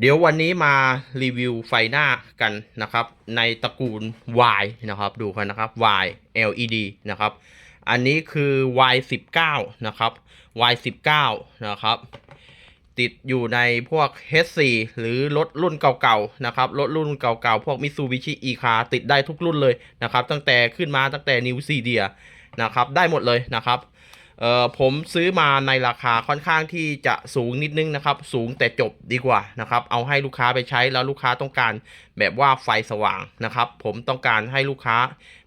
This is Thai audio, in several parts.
เดี๋ยววันนี้มารีวิวไฟหน้ากันนะครับ ในตระกูล Y นะครับ ดูกันนะครับ Y LED นะครับ อันนี้คือ Y 19 นะครับ Y 19 นะครับ ติดอยู่ในพวก H4 หรือรถรุ่นเก่าๆนะครับ รถรุ่นเก่าๆ พวก Mitsubishi e-car ติดได้ทุกรุ่นเลยนะครับ ตั้งแต่ขึ้นมาตั้งแต่ New c d นะครับ ได้หมดเลยนะครับ เอ่อผมซื้อมาในราคาค่อนข้างที่จะสูงนิดนึงนะครับ สูงแต่จบดีกว่านะครับ เอาให้ลูกค้าไปใช้แล้วลูกค้าต้องการแบบว่าไฟสว่างนะครับ ผมต้องการให้ลูกค้า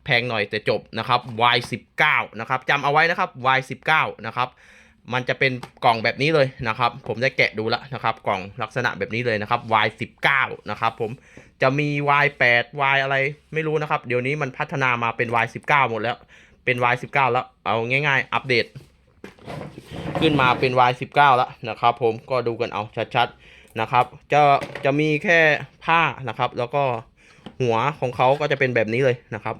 แพงหน่อยแต่จบนะครับ Y19 นะครับจำเอาไว้นะครับ Y19 นะครับมันจะเป็นกล่องแบบนี้เลยนะครับ ผมได้แกะดูแล้วนะครับ กล่องลักษณะแบบนี้เลยนะครับ Y19 นะครับ ผมจะมี Y8 Y อะไรไม่รู้นะครับ เดี๋ยวนี้มันพัฒนามาเป็น Y19 หมดแล้ว เป็น Y19 แล้ว เอาง่ายๆ อัปเดต ขึ้นมาเป็น Y19 แล้วนะครับ ผมก็ดูกันเอาชัดๆนะครับ จะจะมีแค่ผ้านะครับ แล้วก็หัวของเขาก็จะเป็นแบบนี้เลยนะครับ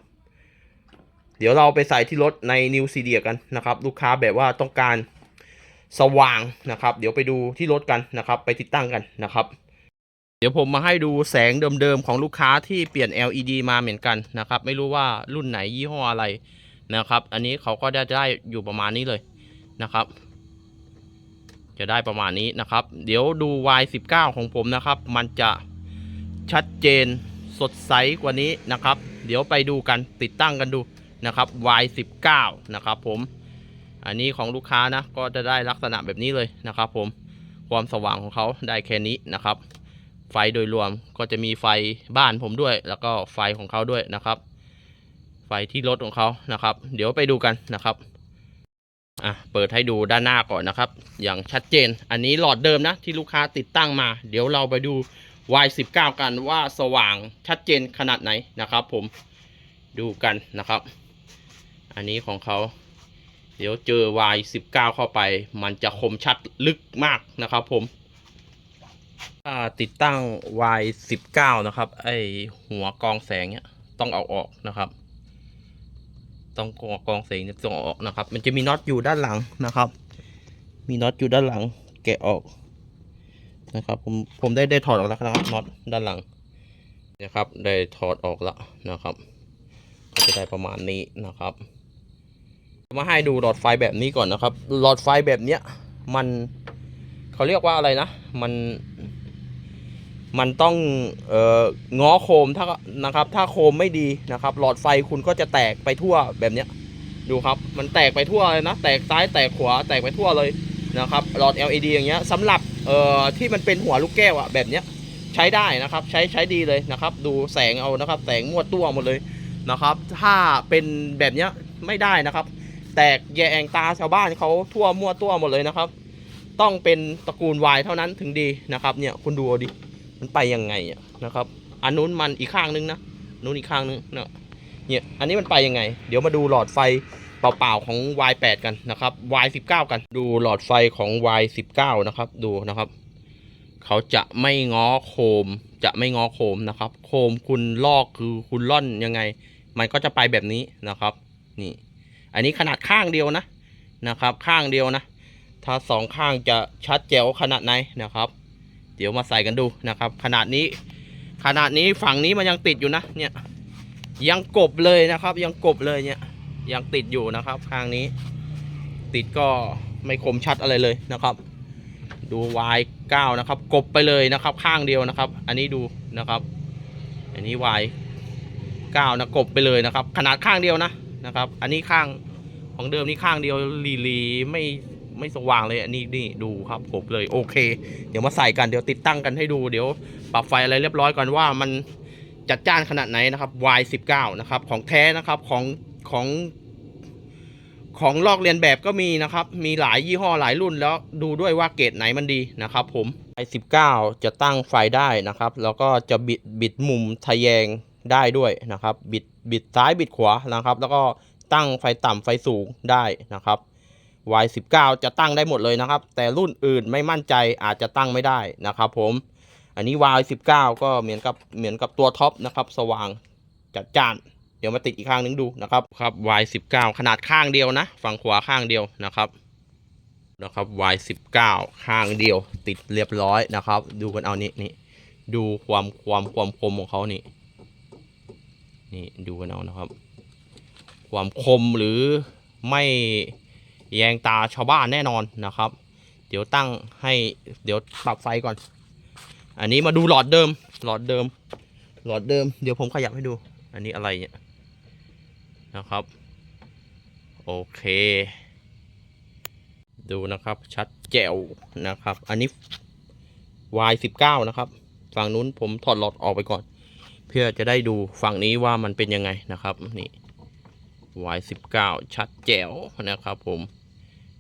เดี๋ยวเราไปใส่ที่รถใน New c d กันนะครับ ลูกค้าแบบว่าต้องการสว่างนะครับ เดี๋ยวไปดูที่รถกันนะครับ ไปติดตั้งกันนะครับ เดี๋ยวผมมาให้ดูแสงเดิมๆของลูกค้าที่เปลี่ยน LED มาเหมือนกันนะครับ ไม่รู้ว่ารุ่นไหนยี่ห้ออะไร นะครับ อันนี้เขาก็จะได้อยู่ประมาณนี้เลยนะครับ จะได้ประมาณนี้นะครับ เดี๋ยวดู Y19 ของผมนะครับ มันจะชัดเจนสดใสกว่านี้นะครับ เดี๋ยวไปดูกันติดตั้งกันดูนะครับ Y19 นะครับผมอันนี้ของลูกค้านะก็จะได้ลักษณะแบบนี้เลยนะครับผมความสว่างของเขาได้แค่นี้นะครับ ไฟโดยรวมก็จะมีไฟบ้านผมด้วย แล้วก็ไฟของเขาด้วยนะครับ ไฟที่รถของเขานะครับ เดี๋ยวไปดูกันนะครับอะเปิดให้ดูด้านหน้าก่อนนะครับ อย่างชัดเจน อันนี้หลอดเดิมนะที่ลูกค้าติดตั้งมา เดี๋ยวเราไปดู Y19 กันว่าสว่างชัดเจนขนาดไหนนะครับ ผมดูกันนะครับ อันนี้ของเขา เดี๋ยวเจอ Y19 เข้าไป มันจะคมชัดลึกมากนะครับ ผมถ้าติดตั้ง Y19 นะครับ ไอหัวกองแสงเนี้ยต้องเอาออกนะครับ ต้องกองกองแสงเนี่ยต้องอออกนะครับ มันจะมีน็อตอยู่ด้านหลังนะครับ มีน็อตอยู่ด้านหลัง แกะออกนะครับ ผมผมได้ได้ถอดออกแล้วนะครับน็อตด้านหลังนะครับ ได้ถอดออกแล้วนะครับ ก็จะได้ประมาณนี้นะครับ มาให้ดูหลอดไฟแบบนี้ก่อนนะครับ หลอดไฟแบบเนี้ยมันเขาเรียกว่าอะไรนะ มัน มันต้องเอ่อง้อโคมถ้านะครับ ถ้าโคมไม่ดีนะครับ หลอดไฟคุณก็จะแตกไปทั่วแบบเนี้ยดูครับ มันแตกไปทั่วเลยนะ แตกซ้ายแตกขวาแตกไปทั่วเลยนะครับ หลอด LED อย่างเงี้ยสำหรับเอ่อที่มันเป็นหัวลูกแก้วอะแบบเนี้ยใช้ได้นะครับ ใช้ใช้ดีเลยนะครับ ดูแสงเอานะครับ แสงมั่วตัวหมดเลยนะครับ ถ้าเป็นแบบเนี้ยไม่ได้นะครับ แตกแยงตาชาวบ้านเขาทั่วมั่วตัวหมดเลยนะครับ ต้องเป็นตระกูลวายเท่านั้นถึงดีนะครับ เนี่ยคุณดูเอาดิ มันไปยังไงอะนะครับ อันนู้นมันอีกข้างนึงนะนู้นอีกข้างนึงเนาะเนี่ยอันนี้มันไปยังไง เดี๋ยวมาดูหลอดไฟเปล่าๆของ Y8 กันนะครับ Y19 กันดูหลอดไฟของ Y19 นะครับ ดูนะครับ เขาจะไม่ง้อโคม จะไม่ง้อโคมนะครับ โคมคุณลอกคือคุณล่อนยังไง มันก็จะไปแบบนี้นะครับ นี่ อันนี้ขนาดข้างเดียวนะนะครับ ข้างเดียวนะ ถ้าสองข้างจะชัดแจ๋วขนาดไหนนะครับ เดี๋ยวมาใส่กันดูนะครับ ขนาดนี้ ขนาดนี้ฝั่งนี้มันยังติดอยู่นะเนี่ยยังกบเลยนะครับ ยังกบเลยเนี่ยยังติดอยู่นะครับข้างนี้ ติดก็ไม่คมชัดอะไรเลยนะครับ ดู Y 9นะครับ กบไปเลยนะครับ ข้างเดียวนะครับ อันนี้ดูนะครับ อันนี้ Y 9นะกบไปเลยนะครับ ขนาดข้างเดียวนะนะครับ อันนี้ข้างของเดิมนี่ข้างเดียวลีลีไม่ ไม่สว่างเลยอันนี้นี่ดูครับกบเลยโอเค เดี๋ยวมาใส่กันเดี๋ยวติดตั้งกันให้ดูเดี๋ยวปรับไฟอะไรเรียบร้อยก่อนว่ามันจัดจ้านขนาดไหนนะครับ Y19 นะครับของแท้นะครับของของของลอกเลียนแบบก็มีนะครับ มีหลายยี่ห้อหลายรุ่นแล้วดูด้วยว่าเกรดไหนมันดีนะครับผม i19 จะตั้งไฟได้นะครับ แล้วก็จะบิดบิดมุมทะแยงได้ด้วยนะครับ บิดบิดซ้ายบิดขวานะครับ แล้วก็ตั้งไฟต่ำไฟสูงได้นะครับ Y19 จะตั้งได้หมดเลยนะครับ แต่รุ่นอื่นไม่มั่นใจอาจจะตั้งไม่ได้นะครับผม อันนี้ Y19 ก็เหมือนกับเหมือนกับตัวท็อปนะครับ สว่างจัดจ้าน เดี๋ยวมาติดอีกข้างนึงดูนะครับครับ Y19 ขนาดข้างเดียวนะ ฝั่งขวาข้างเดียวนะครับนะครับ Y 1 9 ข้างเดียวติดเรียบร้อยนะครับ ดูกันเอานี่นี่ดูความความความคมของเขานี่นี่ดูกันเอานะครับ ความคมหรือไม่ แยงตาชาวบ้านแน่นอนนะครับ เดี๋ยวตั้งให้เดี๋ยวปรับไฟก่อน อันนี้มาดูหลอดเดิม หลอดเดิม หลอดเดิม เดี๋ยวผมขยับให้ดู อันนี้อะไรเนี่ยนะครับ โอเค ดูนะครับชัดแจ๋วนะครับ อันนี้ Y 1 9 นะครับ ฝั่งนู้นผมถอดหลอดออกไปก่อน เพื่อจะได้ดูฝั่งนี้ว่ามันเป็นยังไงนะครับนี่ Y 1 9 ชัดแจ๋วนะครับผม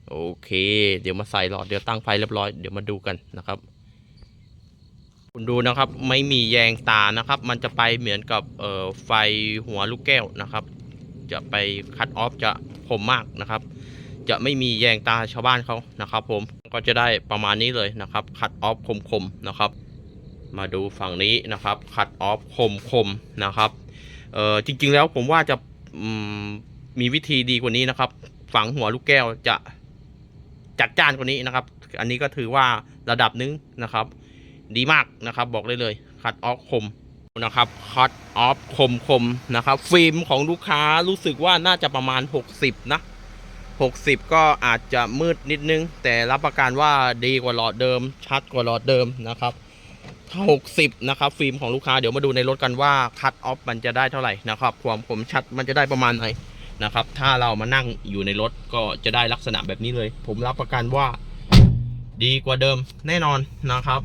โอเค เดี๋ยวมาใส่หลอดเดี๋ยวตั้งไฟเรียบร้อยเดี๋ยวมาดูกันนะครับ คุณดูนะครับ ไม่มีแยงตานะครับ มันจะไปเหมือนกับเอ่อไฟหัวลูกแก้วนะครับ จะไปคัดออฟจะคมมากนะครับ จะไม่มีแยงตาชาวบ้านเขานะครับ ผมก็จะได้ประมาณนี้เลยนะครับ คัดออฟคมๆนะครับ มาดูฝั่งนี้นะครับ คัดออฟคมๆนะครับเอ่อจริงๆแล้วผมว่าจะมมีวิธีดีกว่านี้นะครับ ฝังหัวลูกแก้วจะ จัดจ้านกว่านี้นะครับ อันนี้ก็ถือว่าระดับหนึงนะครับ ดีมากนะครับ บอกเลยเลยคัดออฟคมนะครับคัดออฟคมคมนะครับ ฟิล์มของลูกค้ารู้สึกว่าน่าจะประมาณ 60 นะ 60 ก็อาจจะมืดนิดนึง แต่รับประกันว่าดีกว่าหลอดเดิม ชัดกว่าหลอดเดิมนะครับถ้า60 นะครับ ฟิล์มของลูกค้าเดี๋ยวมาดูในรถกันว่าคัดออฟมันจะได้เท่าไหร่นะครับ ความคมชัดมันจะได้ประมาณไหน นะครับ ถ้าเรามานั่งอยู่ในรถก็จะได้ลักษณะแบบนี้เลย ผมรับประกันว่าดีกว่าเดิมแน่นอนนะครับ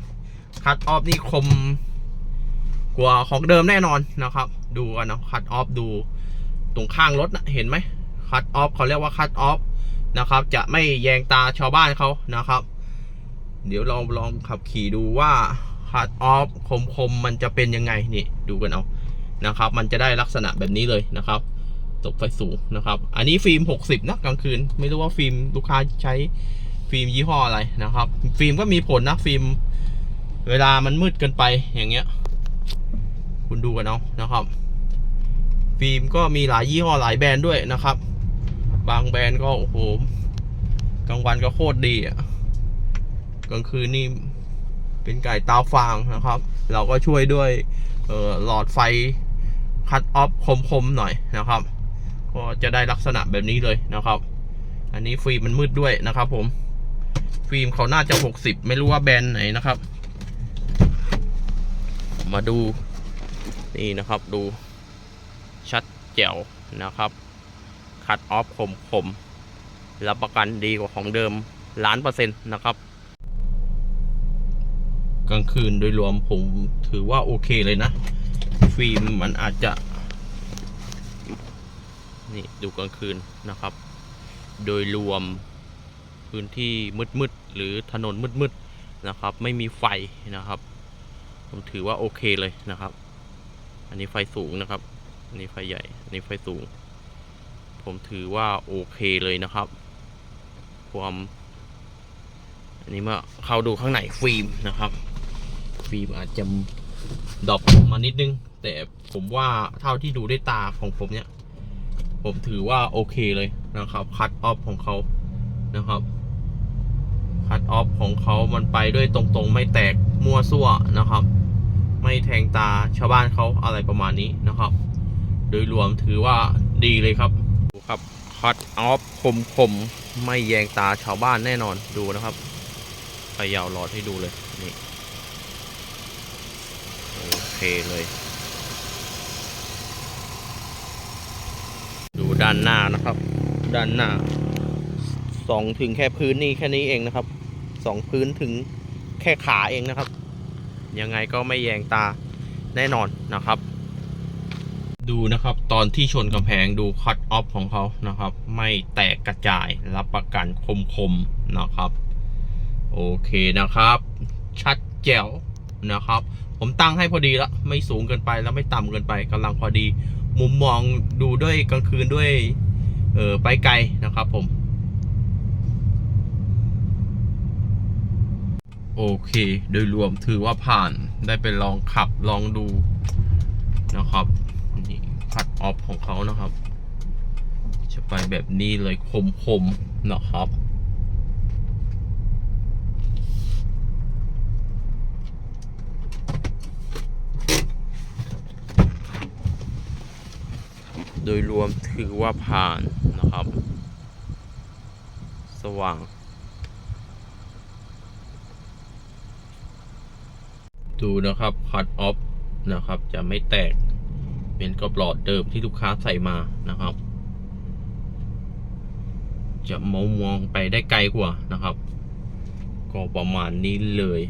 คัดออฟนี่คมกว่าของเดิมแน่นอนนะครับ ดูกันนะคัดออฟดูตรงข้างรถนะเห็นไหมคัดออฟเขาเรียกว่าคัดออฟนะครับ จะไม่แยงตาชาวบ้านเขานะครับ เดี๋ยวเราลองขับขี่ดูว่าคัดออฟคมคมมันจะเป็นยังไงนี่ดูกันเอานะครับ มันจะได้ลักษณะแบบนี้เลยนะครับ ตกไฟสูงนะครับ อันนี้ฟิล์ม 60 นะกลางคืน ไม่รู้ว่าฟิล์มลูกค้าใช้ฟิล์มยี่ห้ออะไรนะครับ ฟิล์มก็มีผลนะฟิล์ม เวลามันมืดเกินไปอย่างเงี้ย คุณดูกันเอานะครับ ฟิล์มก็มีหลายยี่ห้อหลายแบรนด์ด้วยนะครับ บางแบรนด์ก็โอ้โหกลางวันก็โคตรดีอะกลางคืนนี่เป็นไก่ตาฟางนะครับ เราก็ช่วยด้วยหลอดไฟคัดออฟคมๆหน่อยนะครับ ก็จะได้ลักษณะแบบนี้เลยนะครับ อันนี้ฟิล์มมันมืดด้วยนะครับ ผม ฟิล์มเขาน่าจะ 60 ไม่รู้ว่าแบรนด์ไหนนะครับ มาดูนี่นะครับดูชัดแจ๋วนะครับ คัดออฟคมๆรับประกันดีกว่าของเดิมล้านเปอร์เซ็นต์นะครับกลางคืนโดยรวมผมถือว่าโอเคเลยนะ ฟิล์มมันอาจจะ นี่ดูกลางคืนนะครับ โดยรวมพื้นที่มืดๆหรือถนนมืดๆนะครับ ไม่มีไฟนะครับ ผมถือว่าโอเคเลยนะครับ อันนี้ไฟสูงนะครับอันนี้ไฟใหญ่อันนี้ไฟสูง ผมถือว่าโอเคเลยนะครับ ความอันนี้มาเข้าดูข้างในฟิล์มนะครับ ฟิล์มอาจจะดรอปมานิดนึง แต่ผมว่าเท่าที่ดูด้วยตาของผมเนี่ย ผมถือว่าโอเคเลยนะครับคัดออฟของเขานะครับคัดออฟของเขามันไปด้วยตรงๆ ไม่แตกมั่วซั่วนะครับ ไม่แทงตาชาวบ้านเขาอะไรประมาณนี้นะครับ โดยรวมถือว่าดีเลยครับดูครับคัดออฟคมๆ ไม่แยงตาชาวบ้านแน่นอนดูนะครับพยาวหลอดให้ดูเลยนี่โอเคเลย ด้านหน้านะครับ ด้านหน้าสองถึงแค่พื้นนี่แค่นี้เองนะครับสองพื้นถึงแค่ขาเองนะครับ ยังไงก็ไม่แยงตาแน่นอนนะครับ ดูนะครับตอนที่ชนกำแพงดูคัตออฟของเขานะครับ ไม่แตกกระจายรับประกันคมๆนะครับ โอเคนะครับ ชัดแจ๋วนะครับ ผมตั้งให้พอดีแล้วไม่สูงเกินไปแล้วไม่ต่ำเกินไปกำลังพอดี มุมมองดูด้วยกลางคืนด้วยเออไปไกลนะครับผม โอเค โดยรวมถือว่าผ่านได้ไปลองขับลองดูนะครับนี่คัดออฟของเขานะครับ จะไปแบบนี้เลยคมๆนะครับ โดยรวมถือว่าผ่านนะครับ สว่าง ดูนะครับคัดออฟนะครับ จะไม่แตก เป็นกระปลอดเดิมที่ลูกค้าใส่มานะครับ จะมองมองไปได้ไกลกว่านะครับ ก็ประมาณนี้เลย